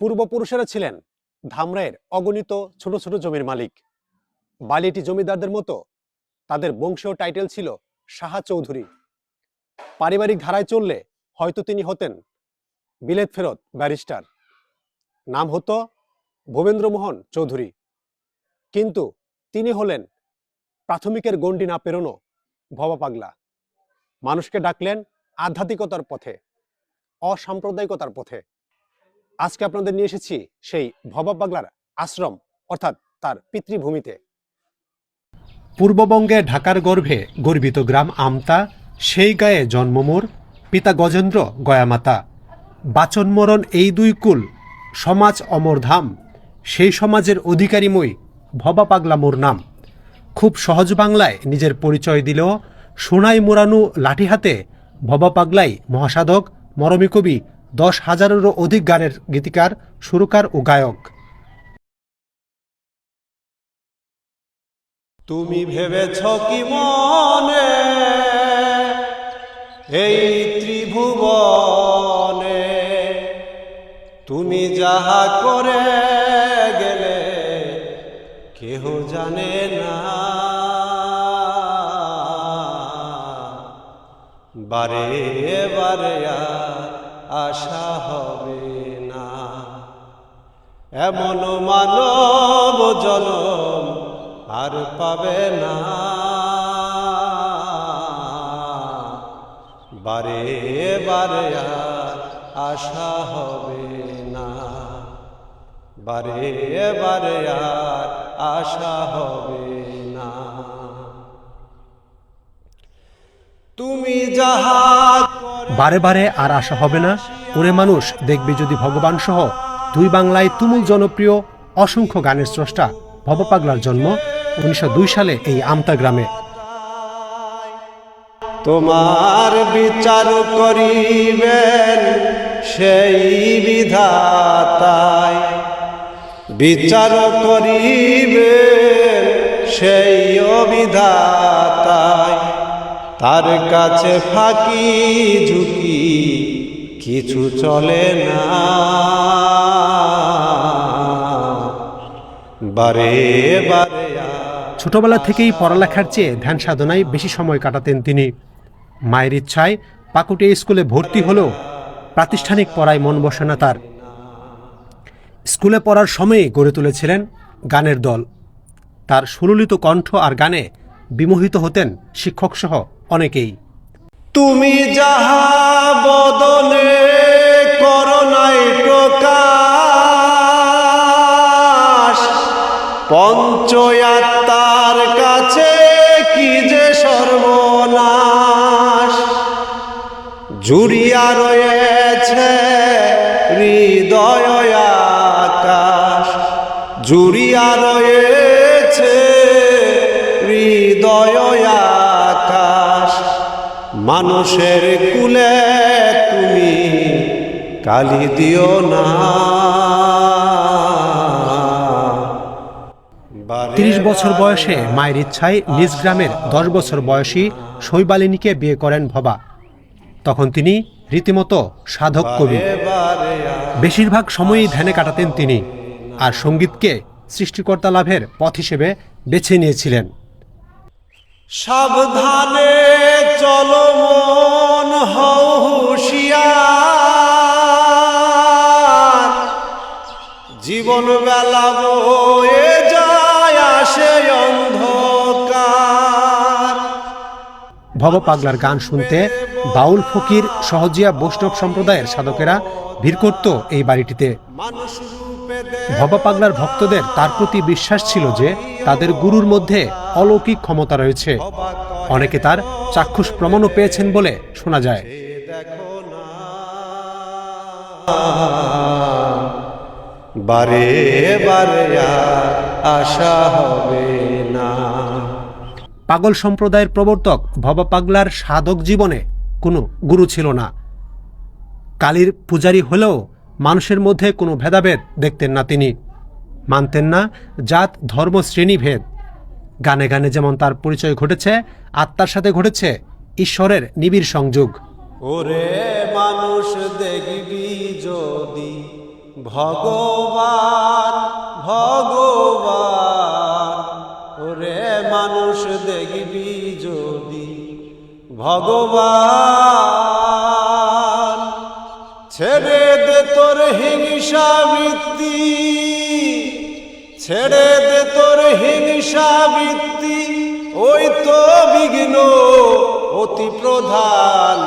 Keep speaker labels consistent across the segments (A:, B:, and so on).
A: পূর্বপুরুষেরা ছিলেন ধামরায়ের অগণিত ছোট ছোট জমির মালিক। বালিটি জমিদারদের মতো তাদের বংশীয় টাইটেল ছিল সাহা চৌধুরী। পারিবারিক ধারায় চললে হয়তো তিনি হতেন বিলেত ফেরত ব্যারিস্টার। নাম হতো ভবেন্দ্রমোহন চৌধুরী। কিন্তু তিনি হলেন প্রাথমিকের গণ্ডি না পেরোনো ভবা পাগলা। মানুষকে ডাকলেন আধ্যাত্মিকতার পথে, অসাম্প্রদায়িকতার পথে। আজকে আপনাদের নিয়ে এসেছি সেই ভবা পাগলার আশ্রম, অর্থাৎ তার পিতৃভূমিতে। পূর্ববঙ্গে ঢাকার গর্ভে গর্বিত গ্রাম আমতা, সেই গায়ে জন্মমোর, পিতা গজেন্দ্র গয়ামাতা। বাচন মরণ এই দুই কুল, সমাজ অমরধাম সেই সমাজের অধিকারীময় ভবা পাগলা মোর নাম। খুব সহজ বাংলায় নিজের পরিচয় দিলেও, সোনাই মোরানু লাঠি হাতে ভবা পাগলাই মহাসাধক, মরমী কবি দশ হাজারেরও অধিক গানের গীতিকার, সুরকার ও গায়ক।
B: তুমি ভেবেছ কি মনে এই ত্রিভুবনে? তুমি যাহা করে গেলে কেহ জানে না। বারে বারে আর আশা হবে না। এমন মানব জনম আর পাবে না। বারে বারে আর আশা হবে না। বারে বারে আর আশা হবে না। তুমি যাহা
A: বারে বারে আর আশা হবে না। ওরে মানুষ, দেখবে যদি ভগবান সহ দুই বাংলায় তুমুল জনপ্রিয় অসংখ্য গানের স্রষ্টা ভবপাগলার জন্ম উনিশশো সালে এই আমতা গ্রামে।
B: তোমার বিচার করিবেন সেই বিধাতায়। বিচার করিবেন সেই অবিধাতায়। তার কাছে ফাঁকি, ঝুঁকি কিছু চলে না। বারে বারে
A: ছোটবেলা থেকেই পড়ালেখার চেয়ে ধ্যান সাধনায় বেশি সময় কাটাতেন তিনি। মায়ের ইচ্ছায় পাকুটিয়া স্কুলে ভর্তি হলেও প্রাতিষ্ঠানিক পড়ায় মন বসে না তার। স্কুলে পড়ার সময়ে গড়ে তুলেছিলেন গানের দল। তার সুললিত কণ্ঠ আর গানে বিমোহিত হতেন শিক্ষকসহ অনেকেই।
B: তুমি যাহা বদলে করোনায় প্রকাশ, পঞ্চয়াত্মার কাছে কি যে সর্বনাশ? জুড়িয়া রয়েছে হৃদয় আকাশ, জুড়িয়া রয়েছে হৃদয় মানুষের কুলে তুমি কালি দিও না।
A: তিরিশ বছর বয়সে মায়ের ইচ্ছায় নিজ গ্রামের দশ বছর বয়সী শৈবালিনীকে বিয়ে করেন ভবা। তখন তিনি রীতিমতো সাধক কবি। বেশিরভাগ সময়ই ধ্যানে কাটাতেন তিনি আর সঙ্গীতকে সৃষ্টিকর্তা লাভের পথ হিসেবে বেছে নিয়েছিলেন।
B: সাবধানে চলো মন হও হুঁশিয়ার। জীবন বেলা বয়ে যায় আসে অন্ধকার।
A: ভব পাগলার গান শুনতে বাউল ফকির সহজিয়া বৈষ্ণব সম্প্রদায়ের সাধকেরা ভিড় করত এই বাড়িটিতে। ভব পাগলার ভক্তদের তার প্রতি বিশ্বাস ছিল যে তাদের গুরুর মধ্যে অলৌকিক ক্ষমতা রয়েছে। অনেকে তার চাক্ষুষ প্রমাণও পেয়েছেন বলে শোনা যায়।
B: বারে বারে আশা হবে না।
A: পাগল সম্প্রদায়ের প্রবর্তক ভবা পাগলার সাধক জীবনে কোনো গুরু ছিল না। কালীর পূজারী হলেও মানুষের মধ্যে কোনো ভেদাভেদ দেখতেন না তিনি। মানতেন না জাত ধর্ম শ্রেণীভেদ। গানে গানে যেমন তার পরিচয় ঘটেছে, আত্মার সাথে ঘটেছে ঈশ্বরের নিবিড় সংযোগ।
B: ওরে মানুষ দেখবি যদি ভগবান ভগবান। ওরে মানুষ দেখবি যদি ভগবান। ছেড়ে দে তোর হিংসা বৃত্তি, ছেড়ে দে তোর হিংসা বৃত্তি ওই তো বিঘ্ন অতি প্রধান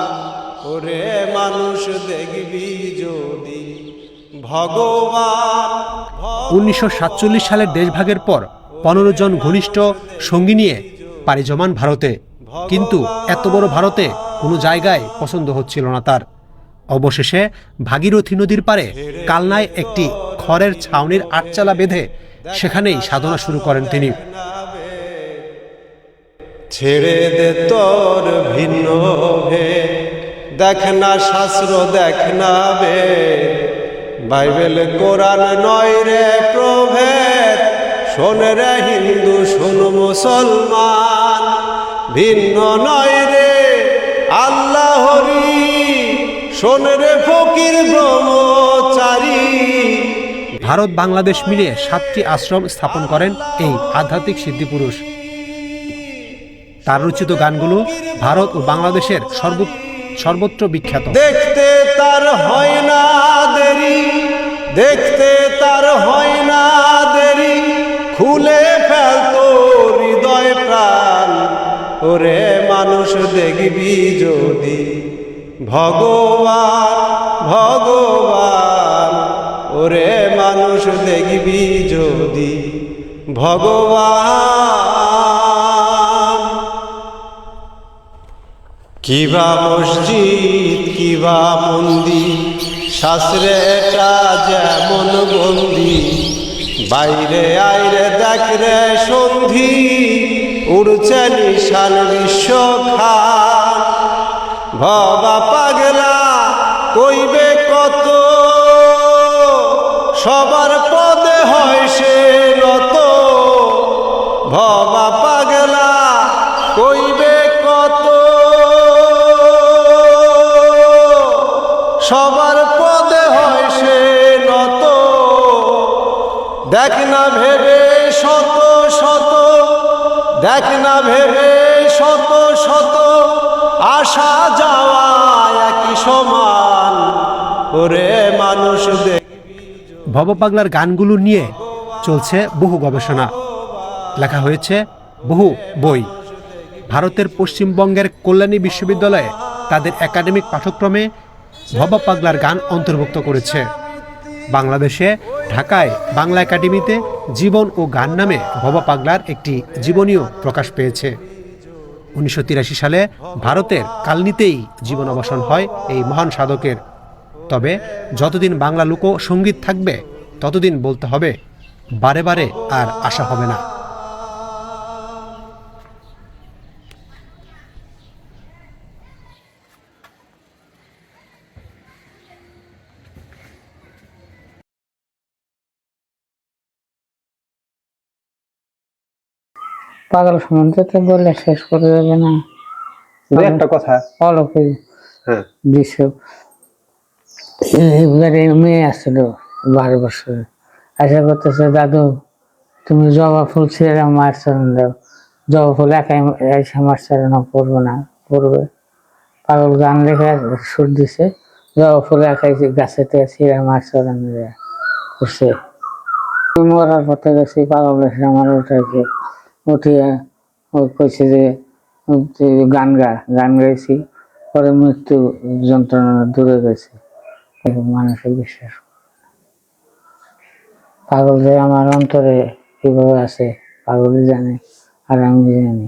B: ওরে মানুষ দেখবি যদি ভগবান
A: উনিশশো সাতচল্লিশ সালের দেশভাগের পর পনেরো জন ঘনিষ্ঠ সঙ্গী নিয়ে পাড়ি জমান ভারতে। কিন্তু এত বড় ভারতে কোনো জায়গায় পছন্দ হচ্ছিল না তার। অবশেষে ভাগীরথী নদীর পারে কালনায় একটি খড়ের ছাউনির আটচালা বেঁধে সেখানেই সাধনা শুরু করেন তিনি।
B: ছেড়ে দে তোর ভিন্ন ভে দেখ না শাস্ত্র, দেখ না বে বাইবেল, কোরআন নয় রে প্রভেদ। শোন রে হিন্দু, শোন মুসলমান। ভিন্ন নয় রে আল্লাহরি শোন রে ফকির, ব্রহ্মচারী।
A: ভারত বাংলাদেশ মিলিয়ে সাতটি আশ্রম স্থাপন করেন এই আধ্যাত্মিক সিদ্ধিপুরুষ। তার রচিত গানগুলো ভারত ও বাংলাদেশের সর্ব, সর্বত্র বিখ্যাত।
B: দেখতে তার হয় না দেরি, দেখতে তার হয় না দেরি, খুলে ফেলতো হৃদয় প্রাণ। ওরে মানুষ দেখবি যদি, ভগবান ভগবান, ওরে মানুষ দেখবি যদি ভগবান। কিবা মসজিদ, কিবা মন্দির, শাস্ত্রে এটা যেমন বন্দি বাইরে আইরে দেখ রে সন্ধি, উড়ছে নিশান বিশ্ব খান। ভবা পাগলা কইবে কত সবার পদে হয় সে নত। ভবা পাগলা, কইবে কত? সবার পদে হয় সে নত। দেখ না ভেবে শত শত, দেখ না ভেবে
A: ভবপাগলার গানগুলো নিয়ে চলছে বহু গবেষণা। লেখা হয়েছে, বহু বই। ভারতের পশ্চিমবঙ্গের কল্যাণী বিশ্ববিদ্যালয়ে তাদের একাডেমিক পাঠ্যক্রমে ভবা পাগলার গান অন্তর্ভুক্ত করেছে। বাংলাদেশে ঢাকায় বাংলা একাডেমিতে জীবন ও গান নামে ভবা পাগলার একটি জীবনীও প্রকাশ পেয়েছে। উনিশশো তিরাশি সালে ভারতের কালনিতেই জীবন অবসান হয় এই মহান সাধকের। তবে যতদিন বাংলা লোক সংগীত থাকবে ততদিন বলতে হবে বারে বারে আর আশা হবে না।
C: পাগল সম্বন্ধে তো বললে শেষ করে দেবে না।
A: একটা কথা।
C: অলৌকিক
A: হ্যাঁ।
C: দৃশ্য এবারে মেয়ে আসছিল বারো বছরের। আশা করতেছে, দাদু, তুমি জবা ফুল ছেড়ে মার দাও। জবা ফুল একাই এসে মার চরণ পড়ব না, করবে। পাগল গান লেখে সুর দিছে, জবা ফুল একাই গাছেতে ছিঁড়ে মার দেয়া করছে। মরার পথে গেছি, পাগল এসে আমার উঠেছে উঠিয়া কইছে যে গান গা। গান গাইছি, পরে মৃত্যু যন্ত্রণা দূরে গেছে। কিন্তু মানুষে বিশ্বাস যে আমার অন্তরে কীভাবে আছে পাগলই জানে আর আমি জানি।